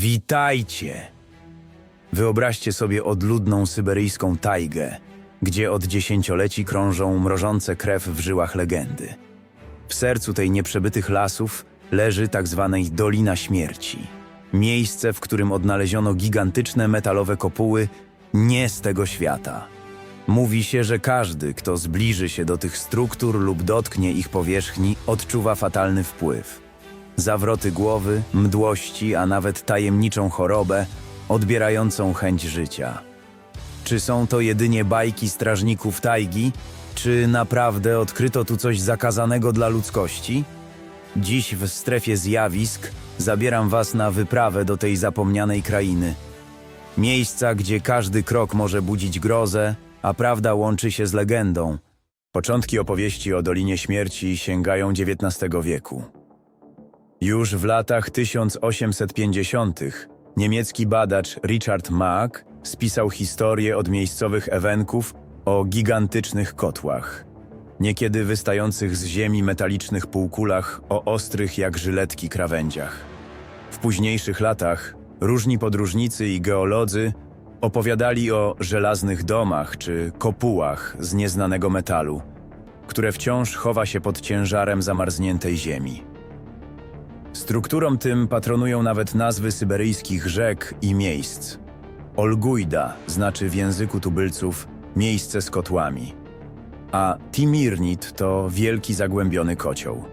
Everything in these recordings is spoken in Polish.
Witajcie! Wyobraźcie sobie odludną syberyjską tajgę, gdzie od dziesięcioleci krążą mrożące krew w żyłach legendy. W sercu tej nieprzebytych lasów leży tak zwanej Dolina Śmierci. Miejsce, w którym odnaleziono gigantyczne metalowe kopuły nie z tego świata. Mówi się, że każdy, kto zbliży się do tych struktur lub dotknie ich powierzchni, odczuwa fatalny wpływ. Zawroty głowy, mdłości, a nawet tajemniczą chorobę, odbierającą chęć życia. Czy są to jedynie bajki strażników tajgi, czy naprawdę odkryto tu coś zakazanego dla ludzkości? Dziś w strefie zjawisk zabieram Was na wyprawę do tej zapomnianej krainy. Miejsca, gdzie każdy krok może budzić grozę, a prawda łączy się z legendą. Początki opowieści o Dolinie Śmierci sięgają XIX wieku. Już w latach 1850 niemiecki badacz Richard Mack spisał historię od miejscowych ewenków o gigantycznych kotłach. Niekiedy wystających z ziemi metalicznych półkulach o ostrych jak żyletki krawędziach. W późniejszych latach różni podróżnicy i geolodzy opowiadali o żelaznych domach czy kopułach z nieznanego metalu, które wciąż chowa się pod ciężarem zamarzniętej ziemi. Strukturom tym patronują nawet nazwy syberyjskich rzek i miejsc. Olgujda znaczy w języku tubylców miejsce z kotłami, a Timirnit to wielki zagłębiony kocioł.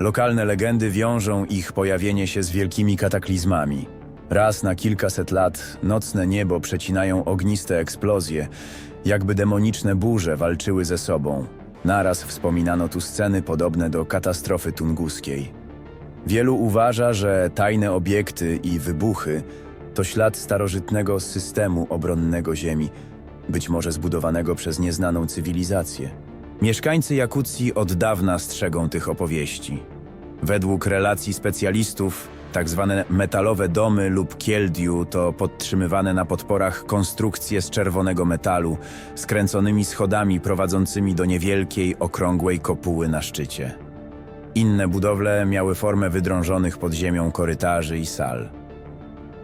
Lokalne legendy wiążą ich pojawienie się z wielkimi kataklizmami. Raz na kilkaset lat nocne niebo przecinają ogniste eksplozje, jakby demoniczne burze walczyły ze sobą. Naraz wspominano tu sceny podobne do katastrofy tunguskiej. Wielu uważa, że tajne obiekty i wybuchy to ślad starożytnego systemu obronnego Ziemi, być może zbudowanego przez nieznaną cywilizację. Mieszkańcy Jakucji od dawna strzegą tych opowieści. Według relacji specjalistów, tak zwane metalowe domy lub kieldiu to podtrzymywane na podporach konstrukcje z czerwonego metalu, skręconymi schodami prowadzącymi do niewielkiej, okrągłej kopuły na szczycie. Inne budowle miały formę wydrążonych pod ziemią korytarzy i sal.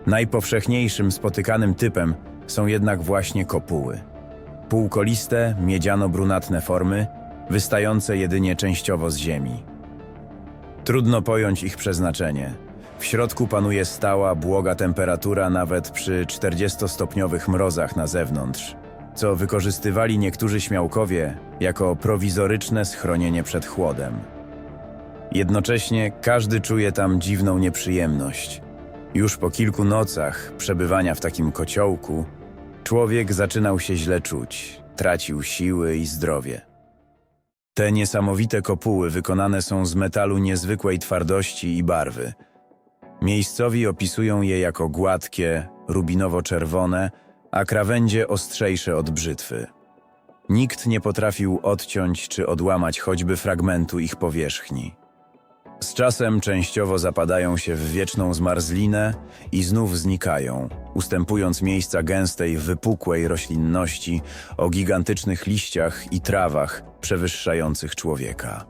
Najpowszechniejszym spotykanym typem są jednak właśnie kopuły. Półkoliste, miedziano-brunatne formy, wystające jedynie częściowo z ziemi. Trudno pojąć ich przeznaczenie. W środku panuje stała, błoga temperatura nawet przy 40-stopniowych mrozach na zewnątrz, co wykorzystywali niektórzy śmiałkowie jako prowizoryczne schronienie przed chłodem. Jednocześnie każdy czuje tam dziwną nieprzyjemność. Już po kilku nocach przebywania w takim kociołku, człowiek zaczynał się źle czuć, tracił siły i zdrowie. Te niesamowite kopuły wykonane są z metalu niezwykłej twardości i barwy. Miejscowi opisują je jako gładkie, rubinowo-czerwone, a krawędzie ostrzejsze od brzytwy. Nikt nie potrafił odciąć czy odłamać choćby fragmentu ich powierzchni. Z czasem częściowo zapadają się w wieczną zmarzlinę i znów znikają, ustępując miejsca gęstej, wypukłej roślinności o gigantycznych liściach i trawach przewyższających człowieka.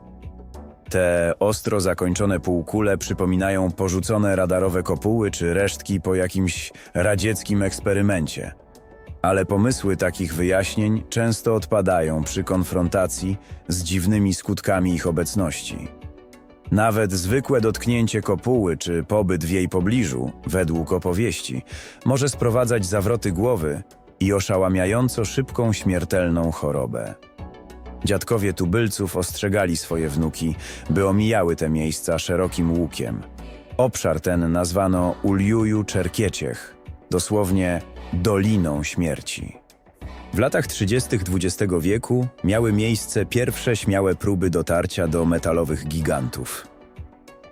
Te ostro zakończone półkule przypominają porzucone radarowe kopuły czy resztki po jakimś radzieckim eksperymencie. Ale pomysły takich wyjaśnień często odpadają przy konfrontacji z dziwnymi skutkami ich obecności. Nawet zwykłe dotknięcie kopuły czy pobyt w jej pobliżu, według opowieści, może sprowadzać zawroty głowy i oszałamiająco szybką śmiertelną chorobę. Dziadkowie tubylców ostrzegali swoje wnuki, by omijały te miejsca szerokim łukiem. Obszar ten nazwano Uljuju Czerkieciech, dosłownie Doliną Śmierci. W latach 30. XX wieku miały miejsce pierwsze śmiałe próby dotarcia do metalowych gigantów.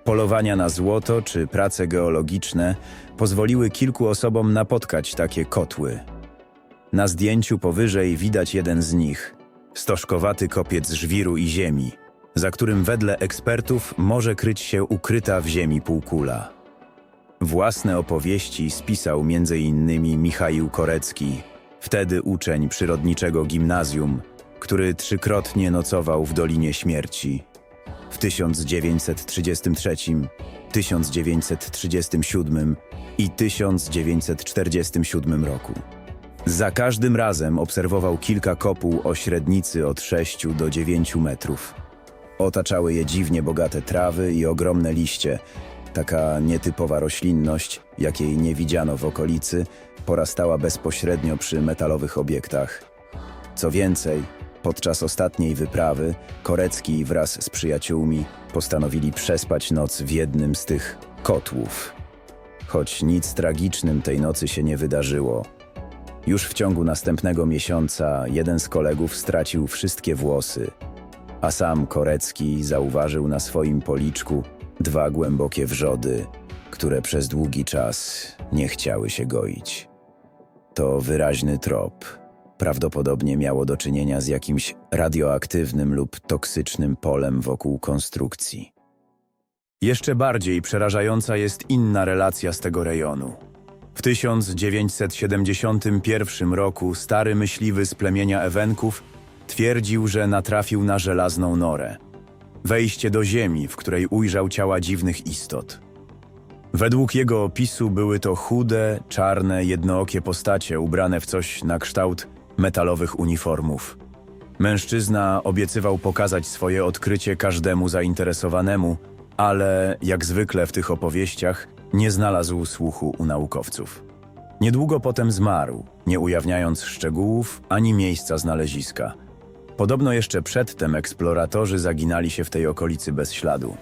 Polowania na złoto czy prace geologiczne pozwoliły kilku osobom napotkać takie kotły. Na zdjęciu powyżej widać jeden z nich stożkowaty kopiec żwiru i ziemi, za którym wedle ekspertów może kryć się ukryta w ziemi półkula. Własne opowieści spisał m.in. Michaił Korecki, wtedy uczeń przyrodniczego gimnazjum, który trzykrotnie nocował w Dolinie Śmierci. W 1933 1937 i 1947 roku. Za każdym razem obserwował kilka kopuł o średnicy od 6 do 9 metrów. Otaczały je dziwnie bogate trawy i ogromne liście. Taka nietypowa roślinność, jakiej nie widziano w okolicy, porastała bezpośrednio przy metalowych obiektach. Co więcej, podczas ostatniej wyprawy Korecki wraz z przyjaciółmi postanowili przespać noc w jednym z tych kotłów. Choć nic tragicznym tej nocy się nie wydarzyło. Już w ciągu następnego miesiąca jeden z kolegów stracił wszystkie włosy, a sam Korecki zauważył na swoim policzku dwa głębokie wrzody, które przez długi czas nie chciały się goić. To wyraźny trop. Prawdopodobnie miało do czynienia z jakimś radioaktywnym lub toksycznym polem wokół konstrukcji. Jeszcze bardziej przerażająca jest inna relacja z tego rejonu. W 1971 roku stary myśliwy z plemienia Ewenków twierdził, że natrafił na żelazną norę. Wejście do ziemi, w której ujrzał ciała dziwnych istot. Według jego opisu były to chude, czarne, jednookie postacie ubrane w coś na kształt metalowych uniformów. Mężczyzna obiecywał pokazać swoje odkrycie każdemu zainteresowanemu, ale jak zwykle w tych opowieściach nie znalazł słuchu u naukowców. Niedługo potem zmarł, nie ujawniając szczegółów ani miejsca znaleziska. Podobno jeszcze przedtem eksploratorzy zaginali się w tej okolicy bez śladu.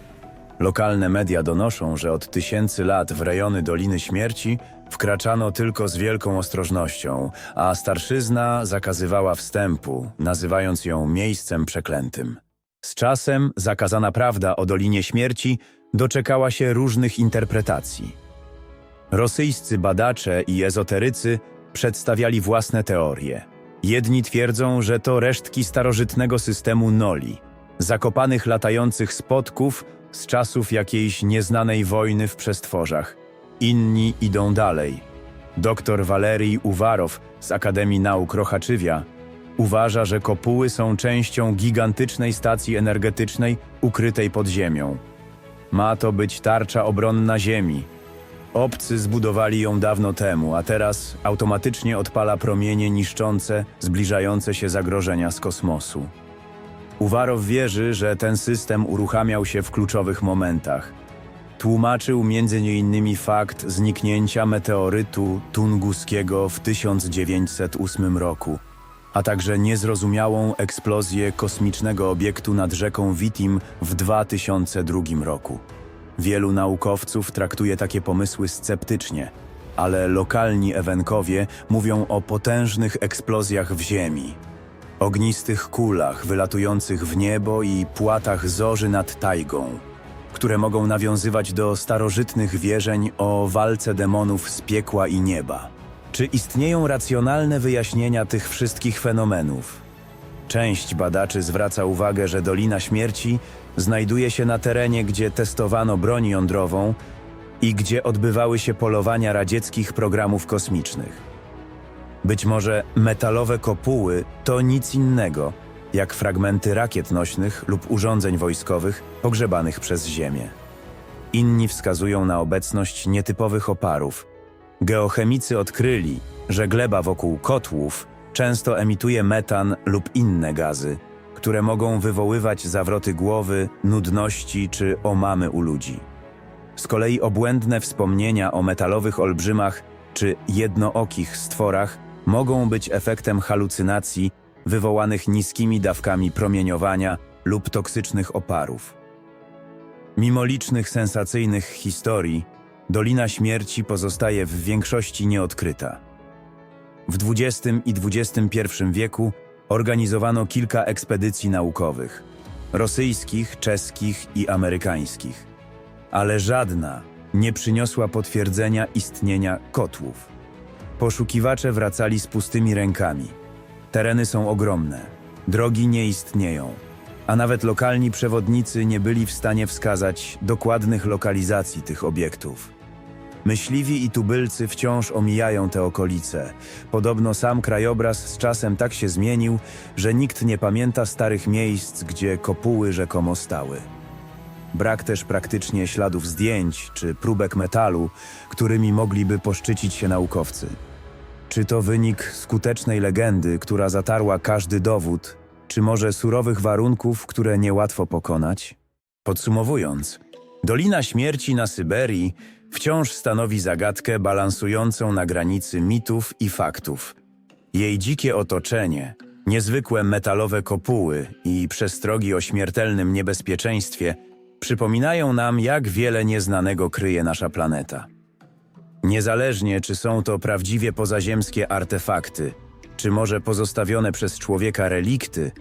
Lokalne media donoszą, że od tysięcy lat w rejony Doliny Śmierci wkraczano tylko z wielką ostrożnością, a starszyzna zakazywała wstępu, nazywając ją miejscem przeklętym. Z czasem zakazana prawda o Dolinie Śmierci doczekała się różnych interpretacji. Rosyjscy badacze i ezoterycy przedstawiali własne teorie. Jedni twierdzą, że to resztki starożytnego systemu Noli, zakopanych latających spotków z czasów jakiejś nieznanej wojny w przestworzach. Inni idą dalej. Doktor Walerij Uwarow z Akademii Nauk Rochaczywia uważa, że kopuły są częścią gigantycznej stacji energetycznej ukrytej pod ziemią. Ma to być tarcza obronna Ziemi. Obcy zbudowali ją dawno temu, a teraz automatycznie odpala promienie niszczące zbliżające się zagrożenia z kosmosu. Uwarow wierzy, że ten system uruchamiał się w kluczowych momentach. Tłumaczył m.in. fakt zniknięcia meteorytu tunguskiego w 1908 roku, a także niezrozumiałą eksplozję kosmicznego obiektu nad rzeką Witim w 2002 roku. Wielu naukowców traktuje takie pomysły sceptycznie, ale lokalni Ewenkowie mówią o potężnych eksplozjach w Ziemi, ognistych kulach wylatujących w niebo i płatach zorzy nad tajgą, które mogą nawiązywać do starożytnych wierzeń o walce demonów z piekła i nieba. Czy istnieją racjonalne wyjaśnienia tych wszystkich fenomenów? Część badaczy zwraca uwagę, że Dolina Śmierci znajduje się na terenie, gdzie testowano broń jądrową i gdzie odbywały się polowania radzieckich programów kosmicznych. Być może metalowe kopuły to nic innego, jak fragmenty rakiet nośnych lub urządzeń wojskowych pogrzebanych przez Ziemię. Inni wskazują na obecność nietypowych oparów. Geochemicy odkryli, że gleba wokół kotłów często emituje metan lub inne gazy, które mogą wywoływać zawroty głowy, nudności czy omamy u ludzi. Z kolei obłędne wspomnienia o metalowych olbrzymach czy jednookich stworach mogą być efektem halucynacji wywołanych niskimi dawkami promieniowania lub toksycznych oparów. Mimo licznych sensacyjnych historii, Dolina Śmierci pozostaje w większości nieodkryta. W XX i XXI wieku organizowano kilka ekspedycji naukowych rosyjskich, czeskich i amerykańskich, ale żadna nie przyniosła potwierdzenia istnienia kotłów. Poszukiwacze wracali z pustymi rękami. Tereny są ogromne, drogi nie istnieją, a nawet lokalni przewodnicy nie byli w stanie wskazać dokładnych lokalizacji tych obiektów. Myśliwi i tubylcy wciąż omijają te okolice. Podobno sam krajobraz z czasem tak się zmienił, że nikt nie pamięta starych miejsc, gdzie kopuły rzekomo stały. Brak też praktycznie śladów zdjęć czy próbek metalu, którymi mogliby poszczycić się naukowcy. Czy to wynik skutecznej legendy, która zatarła każdy dowód, czy może surowych warunków, które niełatwo pokonać? Podsumowując, Dolina Śmierci na Syberii wciąż stanowi zagadkę balansującą na granicy mitów i faktów. Jej dzikie otoczenie, niezwykłe metalowe kopuły i przestrogi o śmiertelnym niebezpieczeństwie przypominają nam, jak wiele nieznanego kryje nasza planeta. Niezależnie, czy są to prawdziwie pozaziemskie artefakty, czy może pozostawione przez człowieka relikty,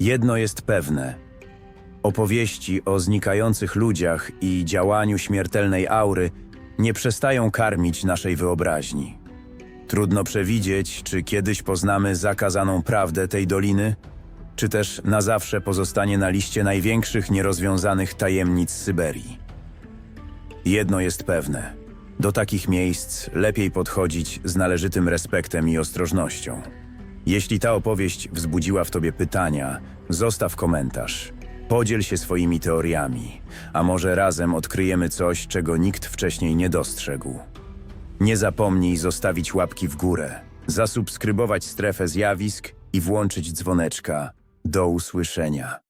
jedno jest pewne. Opowieści o znikających ludziach i działaniu śmiertelnej aury nie przestają karmić naszej wyobraźni. Trudno przewidzieć, czy kiedyś poznamy zakazaną prawdę tej doliny, czy też na zawsze pozostanie na liście największych nierozwiązanych tajemnic Syberii. Jedno jest pewne: do takich miejsc lepiej podchodzić z należytym respektem i ostrożnością. Jeśli ta opowieść wzbudziła w tobie pytania, zostaw komentarz. Podziel się swoimi teoriami, a może razem odkryjemy coś, czego nikt wcześniej nie dostrzegł. Nie zapomnij zostawić łapki w górę, zasubskrybować strefę zjawisk i włączyć dzwoneczka. Do usłyszenia.